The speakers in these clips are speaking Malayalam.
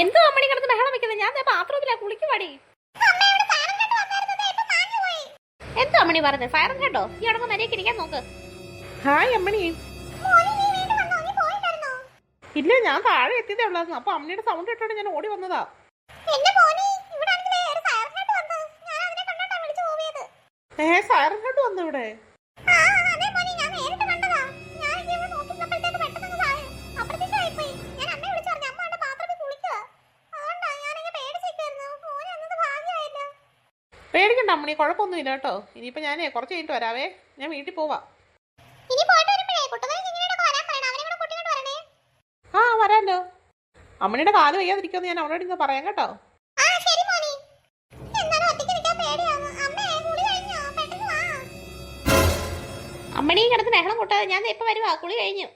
എന്തോ അമ്മണി കിടന്ന് ബഹളം വെക്കുന്നത് ഞാൻ ബാത്റൂമിലാ കുളിക്കുവാടി. എന്തോ അമ്മണി പറഞ്ഞത് ഫയറും കേട്ടോ? ഈ അടങ്ങ് മര്യാദയ്ക്ക് ഇരിക്കാൻ നോക്ക്. ഹായ് അമ്മണി. ഇല്ല ഞാൻ താഴെ എത്തിയതേ ഉള്ളായിരുന്നു. അപ്പൊ അമ്മയുടെ സൗണ്ട് കേട്ടോണ്ട് ഞാൻ ഓടി വന്നതാ. ഏ സൈറൻ കേട്ട് വന്നു ഇവിടെ? പേടിക്കണ്ട അമ്മണി കുഴപ്പമൊന്നുമില്ല കേട്ടോ. ഇനിയിപ്പോ ഞാനേ കുറച്ച് കഴിഞ്ഞിട്ട് വരാവേ. ഞാൻ വീട്ടിൽ പോവാ. ആ വരാലോ. അമ്മണിയുടെ കാൽ വയ്യാതിരിക്കുമെന്ന് ഞാൻ അവളോട് ഇന്ന് പറയാം കേട്ടോ. അമ്മണി കിടന്ന് ബഹളം കൂട്ടാതെ ഞാൻ ഇപ്പൊ വരുവാ. കുളി കഴിഞ്ഞു.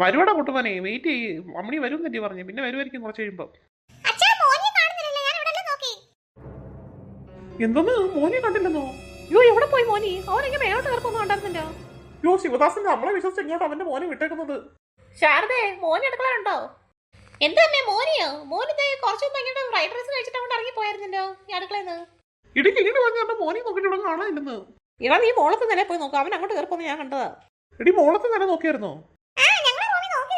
വരുവാടാ കൂട്ടുമാനെ വെയിറ്റ് ചെയ്യ്. അമ്മണി വരും തന്നെ പറഞ്ഞു പിന്നെ വരുമായിരിക്കും കുറച്ച് കഴിയുമ്പോ. എന്തോന്ന്? മോനെ കണ്ടില്ലെന്നോ? അയ്യോ എവിടെ പോയി മോനി? അവനെങ്കിൽ മേലോട്ട് കയറപ്പൊന്നും ഉണ്ടായിരുന്നില്ല യോ ശിവദാസിന്റെ നമ്മളെ വിശ്വസിച്ച് എങ്ങോട്ട് അവന്റെ മോനെ വിട്ടേക്കുന്നത്. ശാരദേ മോനെ എടുക്കാറുണ്ടോ? എന്താ അമ്മേ മോനിയോ? മോനി കുറച്ച് മുമ്പ് ഇങ്ങോട്ട് ഫ്രൈഡ് റൈസ് കഴിച്ചിട്ട് അങ്ങോട്ട് ഇറങ്ങി പോയായിരുന്നല്ലോ ഈ അടുക്കളയിൽ നിന്ന്. ഇടിക്ക് ഇങ്ങോട്ട് വന്ന് കണ്ട മോനെ നോക്കിയിട്ട് ഇവിടെ കാണാനില്ലെന്ന്. ഇടാ നീ മോളത്ത് നില പോയി നോക്കാം അവൻ അങ്ങോട്ട് കയറിപ്പോന്ന് ഞാൻ കണ്ടതാ. എടി മോളത്ത്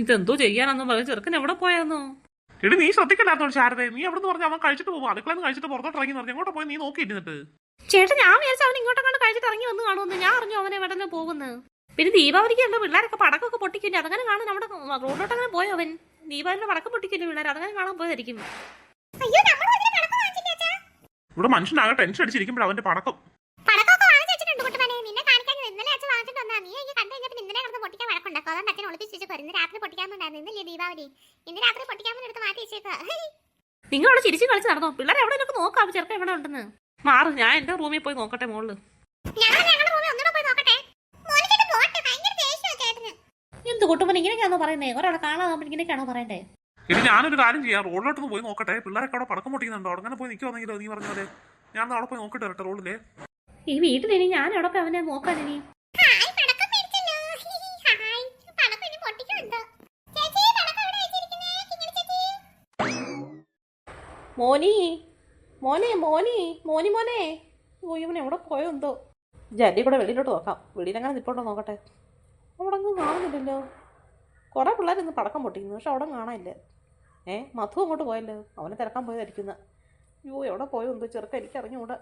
ഇതെന്തോ ചെയ്യാനാന്ന്? പറഞ്ഞ ചെറുക്കൻ എവിടെ പോയാന്നോ? എടി നീ ശ്രദ്ധിക്കണ്ടായിരുന്നു ശാരദ? നീ എവിടെ പറഞ്ഞ അവൻ കഴിച്ചിട്ട് പോകും. അടുക്കളയിൽ നിന്ന് കഴിച്ചിട്ട് പുറത്തോട്ട് ഇറങ്ങി പറഞ്ഞു അങ്ങോട്ട് പോയി നീ നോക്കിയിരുന്നിട്ട് ചേട്ടാ ഞാൻ വിചാരിച്ചു അവൻ ഇങ്ങോട്ട് കണ്ട് കഴിച്ചിട്ട് ഇറങ്ങി വന്ന് കാണുമെന്ന്. ഞാൻ അറിഞ്ഞു അവനെ എവിടെ നിന്ന് പോകുന്നു. പിന്നെ ദീപാവലിക്ക് ഉണ്ട് പിള്ളേരൊക്കെ പടക്കമൊക്കെ പൊട്ടിക്കില്ല അതങ്ങനെ കാണാൻ നമ്മുടെ റോഡിലോട്ട് അങ്ങനെ പോയോ അവൻ? ദീപാവലിയുടെ പടക്കം പൊട്ടിക്കില്ല പിള്ളേർ അതങ്ങനെ കാണാൻ പോയതായിരിക്കും. ഇവിടെ മനുഷ്യനാകെ ടെൻഷൻ അടിച്ചിരിക്കുമ്പോൾ അവന്റെ പടക്കം. ഇന്ന് രാത്രി പൊട്ടിക്കാമെന്നുണ്ടായിരുന്നു. ഇന്നല്ലേ ദീപാവലി. ഇന്ന് രാത്രി മാറ്റി. നിങ്ങൾ അവിടെ ചിരിച്ചു കളിച്ച് നടന്നോ? പിള്ളേരെ എവിടെ നിന്നൊക്കെ നോക്കാം? ചെറുക്കൻ എവിടെ ഉണ്ടെന്ന്? മാറും ഞാൻ എന്റെ റൂമിൽ പോയി നോക്കട്ടെ മോൾ. എന്ത് കുട്ടുമ്പോൾ ഇങ്ങനെയൊക്കെയാണോ പറയുന്നേ? ഒരാളെ കാണാതെ ഇങ്ങനെയൊക്കെയാണോ പറയണ്ടേ? ഇനി ഞാനൊരു കാര്യം ചെയ്യാം. റോഡിലോട്ട് പോയി നോക്കട്ടെ. പിള്ളേരൊക്കെ അവിടെ പടക്കം പൊട്ടിക്കുന്നുണ്ടോ? അവിടെ പോയി നിൽക്കുവാണെങ്കിലോ നീ പറഞ്ഞ പോലെ. ഞാൻ അവിടെ പോയി നോക്കട്ടെ വരട്ടെ റോഡിലെ. ഈ വീട്ടിൽ ഇനി ഞാൻ എവിടെ പോയി അവനെ നോക്കാൻ ഇനി. മോനി. മോനെ മോനി മോനി മോനെ. ഓ ഇവൻ എവിടെ പോയോ എന്തോ ജല്ലി കൂടെ വെളിയിലോട്ട് നോക്കാം. വെളിയിലെങ്ങനെ നിപ്പോട്ടോ നോക്കട്ടെ. അവിടെ അങ്ങ് കാണുന്നില്ലല്ലോ. കുറേ പിള്ളേർ ഇന്ന് പടക്കം പൊട്ടിക്കുന്നു. പക്ഷെ അവിടെ കാണാനില്ല. ഏ മധു അങ്ങോട്ട് പോയല്ലോ. അവനെ തിരക്കാൻ പോയതായിരിക്കുന്ന. അയ്യോ എവിടെ പോയോ എന്തോ ചെറുക്ക എനിക്ക് അറിഞ്ഞുകൂടെ.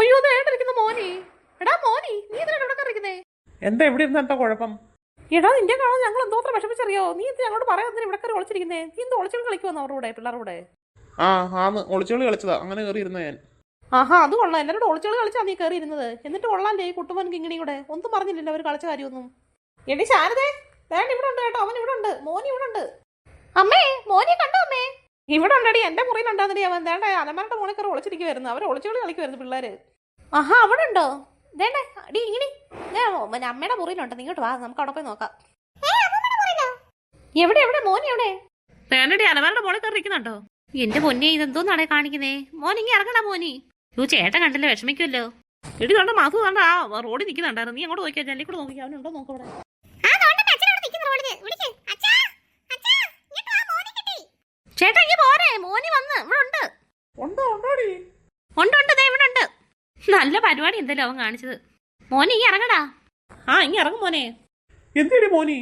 അയ്യോ മോനി? എടാ മോനി നീ ഇതിനാണ് ഇവിടെ കറിക്കുന്നേ എന്താ എവിടെ ഇരുന്ന് എന്താ കുഴപ്പം? എടാ നിന്റെ കാണാൻ ഞങ്ങൾ എന്തോ അത്ര വിഷമിച്ചറിയോ? നീ ഇത് ഞങ്ങളോട് പറയാൻ ഇവിടെ കയറി ഒളിച്ചിരിക്കുന്നേ? നീ എന്തോ ഒളിച്ചുകൾ കളിക്കുമെന്ന് അവരുടെ കൂടെ പിള്ളേരുടെ ആ ആന്ന് ഒളിച്ചുകൾ കളിച്ചതാ. അങ്ങനെ കയറി ഇരുന്ന ഞാൻ. ആഹാ അത് കൊള്ളാം. എല്ലാവരോടും ഒളിച്ചുകൾ കളിച്ചാ നീ കയറി ഇരുന്നത് എന്നിട്ട് കൊള്ളാല്ലേ ഈ കുട്ടുമൻ കിങ്ങിണി കൂടെ? ഒന്നും പറഞ്ഞില്ലല്ലോ അവർ കളിച്ച കാര്യമൊന്നും. എടി ശാരദേ വേണ്ട ഇവിടെ ഉണ്ട് കേട്ടോ. അവൻ ഇവിടെ ഉണ്ട്. മോനി ഇവിടെ ഉണ്ട്. അമ്മേ മോനെ കണ്ടോ അമ്മേ? ഇവിടെ ഉണ്ടടി. എന്റെ മുറിയിലുണ്ടാകുന്നടി അവൻ. വേണ്ട അലമാരുടെ മോളിൽ കയറി ഒളിച്ചിരിക്കുവായിരുന്നു. അവർ ഒളിച്ചുകൾ കളിക്കുമായിരുന്നു പിള്ളേര്. ആഹാ അവിടെ ഉണ്ടോ? വേണ്ട? അടി ഇങ്ങനെ ഞാൻ അമ്മയുടെ മുറിയിലുണ്ട്. നിങ്ങോട്ട് ഇങ്ങോട്ട് വാ. നമുക്ക് അവിടെ പോയി നോക്കാം. എവിടെ എവിടെ? മോനെ എവിടെ? വേണ്ടടി അലമാരുടെ മോളെ കയറിക്കുന്നുണ്ടോ എന്റെ ഇതെന്തോ ഇതെന്തോന്നാണേ കാണിക്കുന്നേ? മോൻ ഇങ്ങനെ ഇറങ്ങണ മോനി. യോ ചേട്ടൻ കണ്ടില്ല വിഷമിക്കുമല്ലോ എടി കണ്ട മാസു കണ്ട ആ റോഡിൽ നിൽക്കുന്നുണ്ടായിരുന്നു നീ അങ്ങോട്ട് നോക്കിയാൽ ജല്ലിക്കൂടെ കൂടെ നോക്കി അവനുണ്ടോ നോക്കവിടെ ആ, ദോണ്ടമ്മ അച്ഛൻ അവിടെ നിൽക്കുന്നു റോഡിൽ. വിളിക്ക്. അച്ഛാ, അച്ഛാ, ഇങ്ങോട്ട് വാ, മോനെ കിട്ടി. ചേട്ടാ ഇങ്ങനെ പോരെ മോനി വന്ന് ഇവിടെ ഉണ്ട് ഉണ്ടോ ഉണ്ടോടി ഉണ്ട് ഉണ്ട് ദേ ഇവിടെ ഉണ്ട് നല്ല പരിപാടി എന്തല്ലോ അവൻ കാണിച്ചത്. മോനെ ഈ ഇറങ്ങടാ. ആ ഇനി ഇറങ്ങും മോനെ. എന്തേ മോനെ?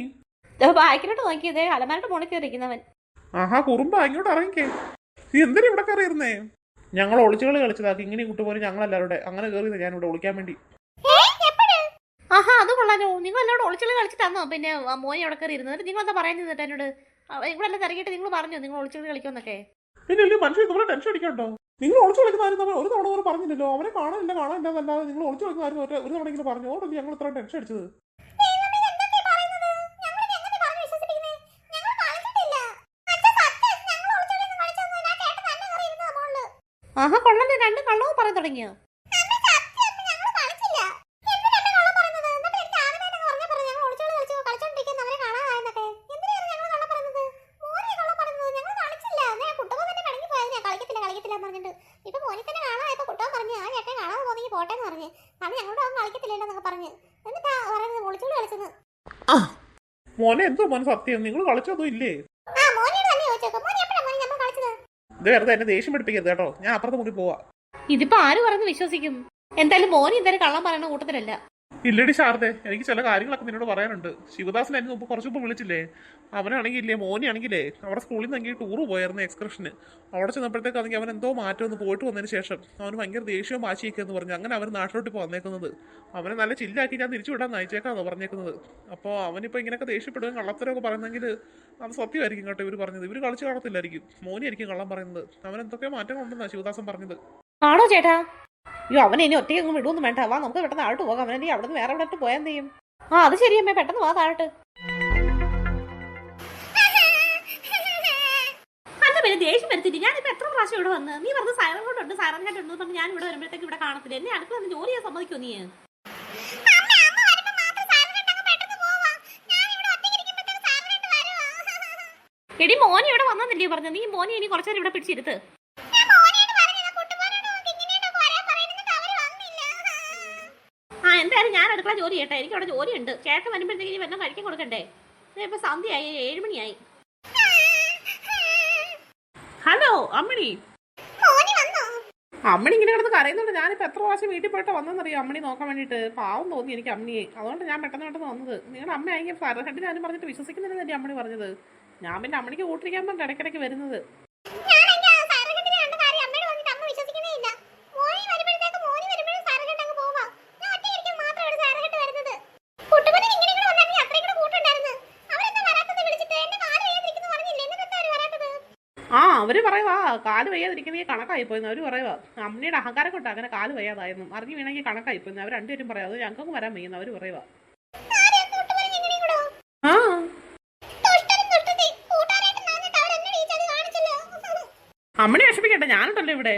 ബാക്കിലോട്ട് നോക്കിയതേ അലമാരുടെ മോളിൽ ഇരിക്കുന്നവൻ. ആഹാ കുറുമ്പ ഇങ്ങോട്ട് ഇറങ്ങിക്കേ. നീ എന്തിനാ ഇവിടെ കയറിയിരുന്നേ? ഞങ്ങൾ ഒളിച്ചുകളി കളിച്ചതാക്കി ഇങ്ങനെ കുട്ടുപോലെ ഞങ്ങളെല്ലാവരുടെ. അങ്ങനെ കയറിയത് ഞാൻ ഇവിടെ ഒളിക്കാൻ വേണ്ടി. പറഞ്ഞോ നിങ്ങൾ എല്ലാവരും ഒളിച്ചുകളി കളിച്ചിട്ടാന്നോ പിന്നെ മോനെ അവിടെ കയറി ഇരുന്നത് നിങ്ങൾ എന്താ പറയാൻ നിന്നിട്ട് എന്നോട് നിങ്ങളെല്ലാം തിരക്കിയിട്ട് നിങ്ങൾ പറഞ്ഞോ നിങ്ങൾ ഒളിച്ചുകളി കളിക്കുമെന്നൊക്കെ. പിന്നെ മനുഷ്യൻ നമ്മളെ ടെൻഷൻ അടിക്കണ്ടോ? നിങ്ങൾ ഒളിച്ചു കളിക്കുന്ന കാര്യം നമ്മൾ ഒരു തവണ പോലും പറഞ്ഞില്ലല്ലോ. അവനെ കാണാനില്ല കാണാനില്ല എന്നല്ലാതെ നിങ്ങൾ ഒളിച്ചു കളിക്കുന്ന കാര്യം ഒരു ഒരു തവണ ഇങ്ങനെ പറഞ്ഞു? അതുകൊണ്ടല്ലേ ഞങ്ങൾ ഇത്ര ടെൻഷൻ അടിച്ചത്? ആഹാ കൊള്ളല്ലേ രണ്ട് കള്ളവും പറയാൻ എങ്ങനെ പറഞ്ഞ് വിശ്വസിപ്പിക്കുന്നെ? ഞങ്ങൾ കളിച്ചിട്ടില്ല. അച്ഛൻ സത്യം, ഞങ്ങൾ ഒളിച്ചോടിയൊന്നും കളിച്ചൊന്നുമില്ല. ആ ചേട്ടൻ തന്നെ കയറി ഇരുന്നതാ മോളിൽ. ആഹാ കൊള്ളല്ലേ രണ്ട് കള്ളവും പറയാൻ തുടങ്ങിയോ അമ്മ സത്യം, അമ്മ ഞങ്ങൾ കളിച്ചില്ല. എന്തിനാ അമ്മ കള്ളം പറയുന്നത്? എന്നിട്ട് എനിക്ക് ആദ്യമേ തന്നെ പറഞ്ഞാ പോരെ, ഞങ്ങൾ ഒളിച്ചോളി കളിച്ചു, കളിച്ചോണ്ടിരിക്കുന്ന അവരെ കാണാതായെന്നൊക്കെ. എന്തിനാണ് ഞങ്ങൾ കള്ളം പറയുന്നത്? മോനെയാ കള്ളം പറയുന്നത്. ഞങ്ങൾ കളിച്ചില്ല. അന്നേ ആ കുട്ടപ്പൻ തന്നെ പിണങ്ങി പോയതിനാ, കളിക്കത്തില്ല, കളിക്കത്തില്ല എന്ന് പറഞ്ഞിട്ട്. ഇപ്പൊ മോനെ തന്നെ കാണാതായപ്പോ കുട്ടപ്പൻ പറഞ്ഞു, ആ ചേട്ടൻ കാണാതെ പോന്നെങ്കിൽ പോട്ടെ എന്ന് പറഞ്ഞ്. അത് ഞങ്ങളോട് അവൻ കളിക്കത്തില്ലല്ലോ എന്നൊക്കെ പറഞ്ഞ്. എന്നിട്ടാ പറയുന്നത് ഒളിച്ചോളി കളിച്ചെന്ന്. മോനെ എന്തോ മോനെ സത്യം. നിങ്ങൾ കളിച്ചൊന്നും ഇല്ലേ? ആ മോനോട് തന്നെ ചോദിച്ചേക്കാം. മോനെ എപ്പോഴാ മോനെ നമ്മൾ കളിച്ചത്? ഇത് വെറുതെ എന്നെ ദേഷ്യം പിടിപ്പിക്കരുത് കേട്ടോ. ഞാൻ അപ്പുറത്ത് മുറി പോവാ. ഇതിപ്പോ ആര് പറഞ്ഞ് വിശ്വസിക്കും? എന്തായാലും മോനി എന്തായാലും കള്ളം പറയുന്ന കൂട്ടത്തിലല്ല. ഇല്ലടി ശാരദേ എനിക്ക് ചില കാര്യങ്ങളൊക്കെ നിന്നോട് പറയാനുണ്ട്. ശിവദാസൻ എന്നെ മുമ്പ് കുറച്ച് മുമ്പ് വിളിച്ചില്ലേ? അവനാണെങ്കിൽ ഇല്ലേ മോനാണെങ്കിലേ അവിടെ സ്കൂളിൽ നിന്ന് ടൂർ പോയായിരുന്നു എക്സ്കർഷന് അവിടെ ചെന്നപ്പോഴത്തേക്ക് അവൻ എന്തോ മാറ്റം ഒന്ന് പോയിട്ട് വന്നതിന് ശേഷം അവന് ഭയങ്കര ദേഷ്യവും വാശിയൊക്കെ എന്ന് പറഞ്ഞു. അങ്ങനെ അവൻ നാട്ടിലോട്ട് ഇപ്പോൾ അവനെ നല്ല ചില്ലാക്കി ഞാൻ തിരിച്ചു വിടാൻ നയിച്ചേക്കാന്ന് പറഞ്ഞേക്കുന്നത്. അപ്പോൾ അവനിപ്പോൾ ഇങ്ങനെയൊക്കെ ദേഷ്യപ്പെടുകയും കള്ളത്തരമൊക്കെ പറയുന്നെങ്കിൽ അത് സത്യമായിരിക്കും കേട്ടോ ഇവർ പറഞ്ഞത്. ഇവർ കളിച്ച് കാണത്തില്ലായിരിക്കും. മോനിയായിരിക്കും കള്ളം പറയുന്നത്. അവൻ എന്തൊക്കെയോ മാറ്റങ്ങളുണ്ടെന്നാണ് ശിവദാസൻ പറഞ്ഞത്. ആണോ ചേട്ടാ? അയ്യോ അവനെ ഇനി ഒറ്റയ്ക്ക് അങ്ങ് വിടുവൊന്നും വേണ്ട. വാ നമുക്ക് പെട്ടെന്ന് താഴോട്ട് പോകാം. അവനെ അവിടെ നിന്ന് വേറെ എവിടെ പോയാൻ ചെയ്യും? ആ അത് ശരിയമ്മേ പെട്ടെന്ന് വാ താഴോട്ട്. അല്ല പിന്നെ ദേഷ്യം വരുത്തിട്ട് ഞാനിപ്പോ എത്ര പ്രാവശ്യം ഇവിടെ വന്ന്? നീ പറഞ്ഞ സൈറൻ കൊണ്ടുണ്ട് സൈറൻ ഹെഡ് ഉണ്ട് പറഞ്ഞ് ഞാൻ ഇവിടെ വരുമ്പോഴത്തേക്ക് ഇവിടെ കാണത്തില്ല. എന്നെ അടുത്ത് വന്ന് ജോലി ചെയ്യാൻ സമ്മതിക്കോ നീ? എടി മോനെ ഇവിടെ വന്നില്ലേ പറഞ്ഞു നീ മോനെ ഇനി കുറച്ചേരം ഇവിടെ പിടിച്ചിരുത്ത്. അടുക്കള ജോലി ചെയ്യട്ടെ? എനിക്ക് അവിടെ ജോലിയുണ്ട്. ചേട്ടൻ വരുമ്പോഴത്തേക്ക് ഇനി വല്ലതും കഴിക്കാൻ കൊടുക്കണ്ടേ? ഇപ്പൊ സന്ധ്യയായി. ഏഴ് മണിയായി ഹലോ അമ്മണി. അമ്മണി ഇങ്ങനെ കിടന്ന് കരയുന്നുണ്ട്. ഞാനിപ്പോ എത്ര പ്രാവശ്യം വീട്ടിൽ പോയിട്ട് വന്നെന്നറിയോ അമ്മണി നോക്കാൻ വേണ്ടിട്ട് പാവം തോന്നി എനിക്ക് അമ്മണിയെ. അതുകൊണ്ട് ഞാൻ പെട്ടെന്ന് പെട്ടെന്ന് വന്നത്. നിങ്ങളുടെ അമ്മ ആയിരിക്കും ഞാനും പറഞ്ഞിട്ട് വിശ്വസിക്കുന്നില്ലെന്നല്ലേ അമ്മണി പറഞ്ഞത്? ഞാൻ പിന്നെ അമ്മണിക്ക് കൂട്ടിരിക്കാൻ പറഞ്ഞിട്ട് ഇടയ്ക്കിടയ്ക്ക് വരുന്നത് ഞാൻ എന്റെ സാറുകെട്ടിനെ കണ്ട കാര്യം അമ്മയോട് പറഞ്ഞിട്ട് അമ്മ വിശ്വസിക്കുന്നേ ഇല്ല മോനി വരുമ്പോഴത്തേക്ക് മോനി വരുമ്പോഴും സാറുകെട്ട് അങ്ങ് പോവാ ഞാൻ ഒറ്റയ്ക്ക് മാത്രം ഇവിടെ സാറുകെട്ട് വരുന്നത് കുട്ടുമോനെ ഇങ്ങനെ കൂടെ വന്നിട്ട് അത്രയും കൂടെ കൂട്ടുണ്ടായിരുന്നു അവരെന്താ വരാത്തത് വിളിച്ചിട്ട് എന്റെ കാൽ വേദനിക്കുന്നു പറഞ്ഞില്ലേ എന്നിട്ട് എന്താ അവർ വരാത്തത് ആ അവർ പറയുവാ കാൽ വയ്യാതിരിക്കുന്ന കണക്കായി പോയെന്ന്. അവർ പറയുവാ അമ്മയുടെ അഹങ്കാരം കൊണ്ട് അങ്ങനെ കാൽ വയ്യാതായിരുന്നു അറിഞ്ഞു വീണെങ്കിൽ കണക്കായി പോയെന്ന്. അവർ രണ്ടുപേരും പറയാം അത് ഞങ്ങൾക്ക് വരാൻ വയ്യുന്നു അവർ പറയുവാ. ആ. അമ്മണി വിഷമിക്കട്ടെ ഞാനുണ്ടല്ലോ ഇവിടെ.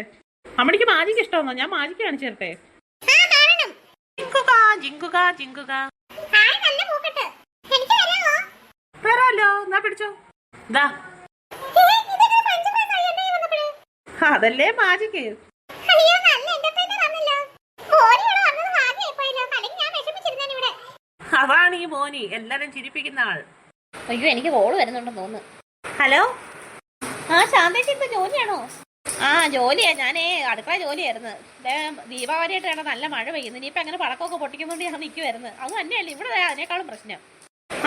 അമ്മണിക്ക് മാജിക്ക് ഇഷ്ടമാണോ? ഞാൻ മാജിക്ക് കാണിച്ചു തരട്ടെ. ജിങ്കുക ജിങ്കുക എന്നാ പിടിച്ചോ. ദാ ഇതൊക്കെ ഫ്രഞ്ച് ഫ്രൈസ് ആയി എന്നെ വന്നപ്പോഴേ അതല്ലേ മാജിക്ക് അയ്യോ നല്ല എന്റർടൈനർ ആണല്ലോ മോനി ഇവിടെ വന്നത് ഭാഗ്യമായിപ്പോയല്ലോ അല്ലെങ്കിൽ ഞാൻ വിഷമിച്ചിരുന്നേനെ മാജിക്ക് അതാണ് ഈ മോനി. എല്ലാരും ചിരിപ്പിക്കുന്ന ആൾ. അയ്യോ എനിക്ക് കോൾ വരുന്നുണ്ടെന്ന് തോന്നുന്നു. ഹലോ ആ ശാന്തേച്ചി ഇപ്പൊ ജോലിയാണോ? ആ ജോലിയാ. ഞാനേ അടുക്കള ജോലിയായിരുന്നു. ദേ, ദീപാവലിയായിട്ട് വേണം. നല്ല മഴ പെയ്യുന്നത് ഇനിയിപ്പോ അങ്ങനെ പടക്കമൊക്കെ പൊട്ടിക്കുന്നോണ്ട് ഞാൻ നിൽക്കുമായിരുന്നു അത് തന്നെയല്ലേ. ഇവിടെ അതിനേക്കാളും പ്രശ്നം.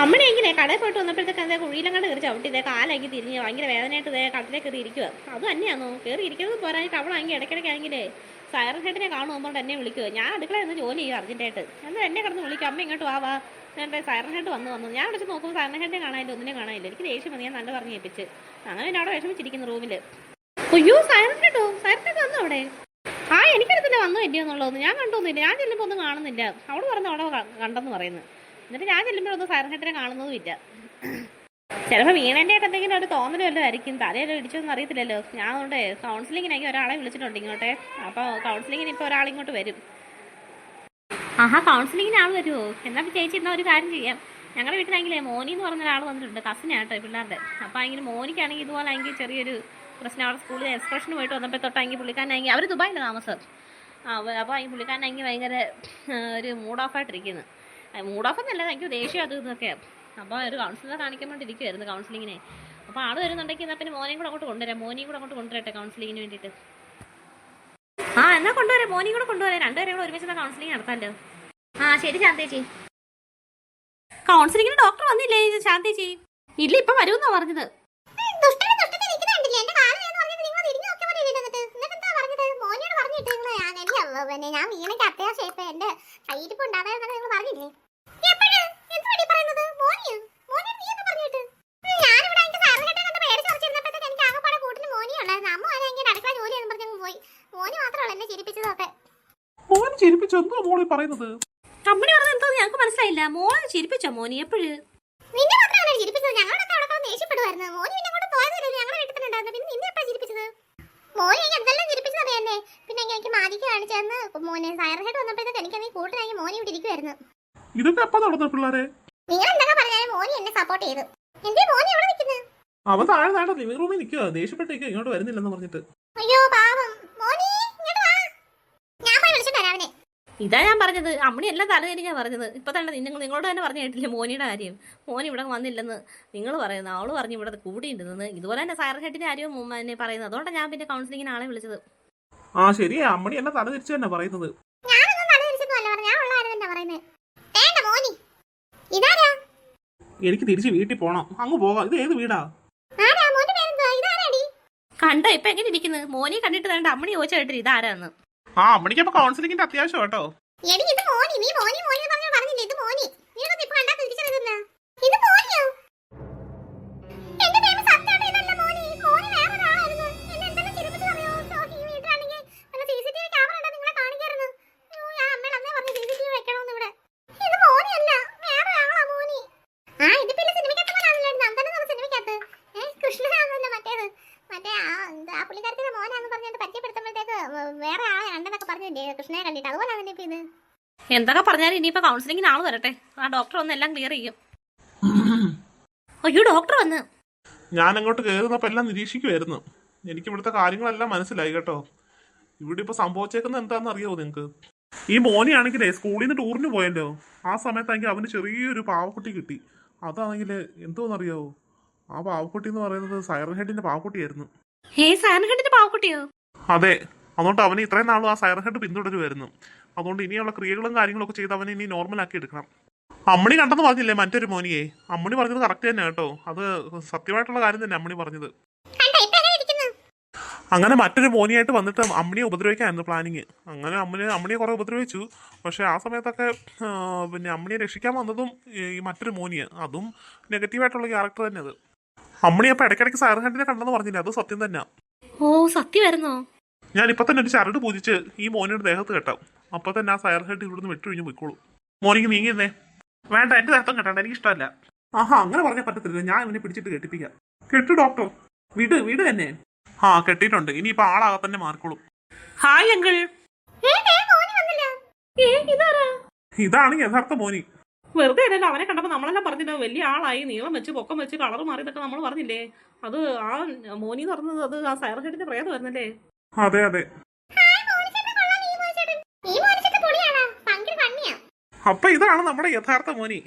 അമ്മനെ എങ്ങനെ കടയിൽ പോയിട്ട് വന്നപ്പോഴത്തേക്ക് എന്താ കണ്ട് കയറി ചവിട്ടി ഇതേ കാലാക്കി തിരിഞ്ഞ് ഭയങ്കര വേദനയായിട്ട് ഇതേ കട്ടിലേക്ക് കയറി ഇരിക്കുക അത് തന്നെയാണോ കയറി ഇരിക്കുന്നത് പോരാഞ്ഞിട്ട് അവളാണെങ്കിൽ ഇടയ്ക്കിടയ്ക്കാണെങ്കിലേ സൈറൻ ഹെഡിനെ കാണുമ്പോൾ എന്നെ വിളിക്കുക ഞാൻ അടുക്കള നിന്ന് ജോലി ചെയ്യും അർജന്റായിട്ട്. എന്നാൽ എന്നെ കിടന്ന് വിളിക്കും. അമ്മ ഇങ്ങോട്ട് വാ വാ. എന്നിട്ട് സൈറൻ ഹെഡ് വന്ന് വന്നു. ഞാൻ വിളിച്ച് നോക്കുമ്പോൾ സൈറൻ ഹെഡിനെ കാണാനില്ല ഒന്നിനെ കാണാനില്ല. എനിക്ക് ദേഷ്യം മതി ഞാൻ നല്ല പറഞ്ഞ് ഏൽപ്പിച്ച്. അങ്ങനെ അവിടെ വിഷമിച്ചിരിക്കുന്നു റൂമിൽ അയ്യോ സൈറൻ ഹെഡോ സൈറൻ ഹെഡ് വന്നു അവിടെ? ആ എനിക്കറിയത്തില്ല വന്നു ഇല്ലയോ എന്നുള്ളതൊന്നും ഞാൻ കണ്ടൊന്നുമില്ല. ഞാൻ ചെല്ലുമ്പോൾ ഒന്നും കാണുന്നില്ല. അവിടെ പറഞ്ഞ അവിടെ കണ്ടെന്ന് പറയുന്നു. എന്നിട്ട് ഞാൻ ചെല്ലുമ്പോഴൊന്നും സൈറൻ ഹെഡിനെ കാണുന്നതുമില്ല. ചിലപ്പോൾ വീണേന്റെ ആയിട്ട് എന്തെങ്കിലും ഒരു തോന്നൽ വല്ലതും ആയിരിക്കും. തലയിൽ ഇടിച്ചൊന്നും അറിയത്തില്ലല്ലോ. ഞാൻ അതുകൊണ്ട് കൗൺസിലിങ്ങിനായി ഒരാളെ വിളിച്ചിട്ടുണ്ട് ഇങ്ങോട്ടെ. അപ്പോൾ കൗൺസിലിങ്ങിന് ഇപ്പോൾ ഒരാളിങ്ങോട്ട് വരും. ആഹാ കൗൺസിലിങ്ങിന് ആൾ വരുമോ എന്നാ ചേച്ചി എന്നാൽ ഒരു കാര്യം ചെയ്യാം. ഞങ്ങളുടെ വീട്ടിലാണെങ്കിലേ മോനി എന്ന് പറഞ്ഞ ഒരാൾ വന്നിട്ടുണ്ട് കസിനാട്ടോ പിള്ളേരുടെ. അപ്പോൾ അങ്ങനെ മോനിക്കാണെങ്കിൽ ഇതുപോലെ ആണെങ്കിൽ ചെറിയൊരു പ്രശ്നം. അവിടെ സ്കൂളിൽ എക്സ്പ്രഷന് പോയിട്ട് വന്നപ്പോൾ തൊട്ടാണെങ്കിൽ പുള്ളിക്കാരനാണെങ്കിൽ അവർ ദുബായിലാണ് താമസം. അപ്പോൾ അതിന് പുള്ളിക്കാരനാണെങ്കിൽ ഭയങ്കര ഒരു മൂഡ് ഓഫ് ആയിട്ടിരിക്കുന്നു. മൂഡ് ഓഫ് എന്നല്ല എനിക്ക് ദേഷ്യം അത് ഇതൊക്കെ. അപ്പോൾ ഒരു കൗൺസിലറെ കാണിക്കാൻ വേണ്ടി ഇരിക്കുമായിരുന്നു കൗൺസിലിങ്ങിനെ അപ്പോൾ ആൾ വരുന്നുണ്ടെങ്കിൽ എന്നാൽ പിന്നെ മോനെയും കൂടെ അങ്ങോട്ട് കൊണ്ടുവരാം. മോനെയും കൂടെ അങ്ങോട്ട് കൊണ്ടുവരട്ടെ കൗൺസിലിങ്ങിന് വേണ്ടിയിട്ട്. ആ എന്നാൽ കൊണ്ടുവരാം. മോനെയും കൂടെ കൊണ്ടുവരാം. രണ്ടുപേരും കൂടെ ഒരുമിച്ച് കൗൺസിലിംഗ് നടത്താമല്ലോ ആ ശരി ശാന്തേച്ചി. കൗൺസിലിങ്ങിന് ഡോക്ടർ വന്നില്ലേ? ശാന്തേച്ചി. ഇല്ല ഇപ്പം വരുമെന്നാണ് പറഞ്ഞത്. അടുക്കള ഞാൻ എന്ന് അത്യാവശ്യം പോയി. മോനി കയ്യിരിപ്പ് എന്നെ ചിരിപ്പിച്ചതൊക്കെ. മോൻ ചിരിപ്പിച്ചു? എന്തോ മോളി പറയുന്നത്? കമ്പനി പറഞ്ഞത് എന്തോ ഞങ്ങൾക്ക് മനസ്സിലായില്ല. മോളെ ചിരിപ്പിച്ചോ മോനി? എപ്പോഴും? നിന്നെ മാത്രമല്ല ചിരിപ്പിച്ചത്. ഞങ്ങളൊക്കെ അവിടെ കിടന്ന് ദേഷ്യപ്പെടുമായിരുന്നു മോനി പിന്നെ അങ്ങോട്ട് പോയതല്ലേ ഞങ്ങളുടെ വീട്ടിൽ തന്നെ ഉണ്ടായിരുന്നു. പിന്നെ നിന്നെ എപ്പോഴാണ് ചിരിപ്പിച്ചത്? മോനെ എനിക്ക് എന്തെല്ലാം ചിരിപ്പിച്ചത് അറിയാന്നേ പിന്നെ എനിക്ക് മാജിക്ക് കാണിച്ചെന്ന് മോനെ സയർഹെഡ് വന്നപ്പോഴത്തേക്ക് എനിക്ക് നീ കൂട്ടിനായി മോനി ഇവിടെ ഇരിക്കുമായിരുന്നു ഇതൊക്കെ എപ്പോ നടന്നു പിള്ളേരെ? നിങ്ങൾ എന്തൊക്കെ പറഞ്ഞാലും മോനി എന്നെ സപ്പോർട്ട് ചെയ്തു. എന്റെ മോനി എവിടെ നിൽക്കുന്നു? അവൻ താഴെ താഴെ ലിവിംഗ് റൂമിൽ നിൽക്കുക ദേഷ്യപ്പെട്ടേക്ക് ഇങ്ങോട്ട് വരുന്നില്ലെന്ന് പറഞ്ഞിട്ട്. അയ്യോ പാവം. മോനി ഇങ്ങോട്ട് വാ. ഞാൻ പോയി വിളിച്ചിട്ട് വരാം അവനെ. ഇതാ ഞാൻ പറഞ്ഞത്. അമ്മണി എല്ലാം തലതിരിഞ്ഞാ പറഞ്ഞത്. ഇപ്പൊ തന്നെ നിങ്ങൾ നിങ്ങളോട് തന്നെ പറഞ്ഞു കേട്ടില്ലേ മോനിയുടെ കാര്യം? മോൻ ഇവിടെ വന്നില്ലെന്ന് നിങ്ങൾ പറയുന്നു. അവൾ പറഞ്ഞു ഇവിടെ കൂടിയിട്ടുണ്ടെന്ന് ഇതുപോലെ തന്നെ സൈറ ഹെഡിന്റെ കാര്യം മുമ്പ് എന്നെ പറയുന്നത് അതുകൊണ്ടാണ് ഞാൻ പിന്നെ കൗൺസിലിങ്ങിന് ആളെ വിളിച്ചത്. ആ ശരി അമ്മണി എന്നെ തല തിരിച്ചു തന്നെ പറയുന്നത്. എനിക്ക് തിരിച്ച് വീട്ടിൽ പോണം. അങ്ങ് പോകാം. ഇത് ഏത് വീടാ? കണ്ടോ ഇപ്പൊ എങ്ങനെ ഇരിക്കുന്നത് മോനി കണ്ടിട്ട് വേണ്ട അമ്മണി ചോദിച്ചായിട്ട് ഇതാരാന്ന്. ആ അമ്മണിക്ക് അപ്പൊ കൗൺസിലിങ്ങിന്റെ അത്യാവശ്യം കേട്ടോ. ആളെ കണ്ടെന്നൊക്കെ കൃഷ്ണനെ കണ്ടിട്ട്. ഇപ്പൊ ഇത്. എന്തൊക്കെ പറഞ്ഞാലും ഇനിയിപ്പോ കൗൺസിലിങ്ങിന് ആൾ വരട്ടെ. ആ ഡോക്ടർ വന്ന് എല്ലാം ക്ലിയർ ചെയ്യും. അയ്യോ ഡോക്ടർ വന്ന്. ഞാൻ അങ്ങോട്ട് കയറുന്നപ്പോ എല്ലാം നിരീക്ഷിക്കുമായിരുന്നു എനിക്ക് ഇവിടുത്തെ കാര്യങ്ങളെല്ലാം മനസ്സിലായി കേട്ടോ. ഇവിടെ ഇപ്പൊ സംഭവിച്ചേക്കുന്നത് എന്താണെന്ന് അറിയാവോ നിങ്ങക്ക്? ഈ മോനെയാണെങ്കിലേ സ്കൂളിൽ നിന്ന് ടൂറിന് പോയല്ലോ. ആ സമയത്താണെങ്കിൽ അവന് ചെറിയൊരു പാവക്കുട്ടി കിട്ടി. അതാണെങ്കിൽ എന്തോന്നറിയാവോ? ആ പാവക്കുട്ടി എന്ന് പറയുന്നത് സൈറൻ ഹെഡിന്റെ പാവക്കുട്ടിയായിരുന്നു. ഹേ ഹെഡിന്റെ പാവക്കുട്ടിയോ? അതെ. അതുകൊണ്ട് അവന് ഇത്രയും നാളും ആ സൈറൻ ഹെഡ് പിന്തുടരുമായിരുന്നു. അതുകൊണ്ട് ഇനിയുള്ള ക്രിയകളും കാര്യങ്ങളൊക്കെ ചെയ്ത് അവനെ ഇനി നോർമൽ ആക്കി എടുക്കണം. അമ്മണി കണ്ടെന്ന് പറഞ്ഞില്ലേ മറ്റൊരു മോനിയെ? അമ്മണി പറഞ്ഞത് കറക്റ്റ് തന്നെ കേട്ടോ. അത് സത്യമായിട്ടുള്ള കാര്യം തന്നെ അമ്മണി പറഞ്ഞത്. അങ്ങനെ മറ്റൊരു മോനിയായിട്ട് വന്നിട്ട് അമ്മണിയെ ഉപദ്രവിക്കായിരുന്നു പ്ലാനിങ് അങ്ങനെ അമ്മനെ അമ്മണിയെ കുറെ ഉപദ്രവിച്ചു. പക്ഷെ ആ സമയത്തൊക്കെ പിന്നെ അമ്മണിയെ രക്ഷിക്കാൻ വന്നതും ഈ മറ്റൊരു മോനിയെ. അതും നെഗറ്റീവായിട്ടുള്ള ക്യാരക്ടർ തന്നെ അത് അമ്മണി അപ്പൊ ഇടയ്ക്കിടയ്ക്ക് സൈറൻ കണ്ടെന്ന് പറഞ്ഞില്ല? അത് സത്യം തന്നെ. ഓ സത്യമായിരുന്നോ? ഞാൻ ഇപ്പൊ തന്നെ ഒരു ചരട് പൂജിച്ച് ഈ മോനിയുടെ ദേഹത്ത് കെട്ടാം. അപ്പോൾ തന്നെ ആ സൈറൻ ഹെഡ് ഇവിടുന്ന് വിട്ടുകഴിഞ്ഞ് പോയിക്കോളൂ. മോനിക്ക് നീങ്ങിയിരുന്നേ വേണ്ട എന്റെ ദേഹത്തും കെട്ടണ്ട എനിക്ക് ഇഷ്ടമല്ല. ആഹാ അങ്ങനെ പറഞ്ഞാൽ പറ്റത്തില്ല. ഞാൻ ഇവനെ പിടിച്ചിട്ട് കെട്ടിപ്പിക്കാം. കെട്ടു ഡോക്ടർ വീട് വീട് തന്നെ ആ കെട്ടിയിട്ടുണ്ട്. ഇനിയിപ്പോ ആളാകെ തന്നെ മാറിക്കോളും. ഹായ് അങ്കിൾ ഏ, മോനി വന്നല്ലോ. ഏ ഇതാരാ? ഇതാണ് യഥാർത്ഥ മോനി. വെറുതെ അല്ലല്ലോ അവനെ കണ്ടപ്പോ നമ്മളെല്ലാം പറഞ്ഞില്ല വലിയ ആളായി നീളം വെച്ച് പൊക്കം വെച്ച് കളർ മാറിയതൊക്കെ നമ്മൾ പറഞ്ഞില്ലേ? അത് ആ മോനി എന്ന് പറഞ്ഞത് അത് ആ സയർഹെഡിന്റെ പ്രേതമായിരുന്നല്ലേ? അതെ അതെ. അപ്പൊ ഇതാണ് നമ്മുടെ യഥാർത്ഥ മോനി.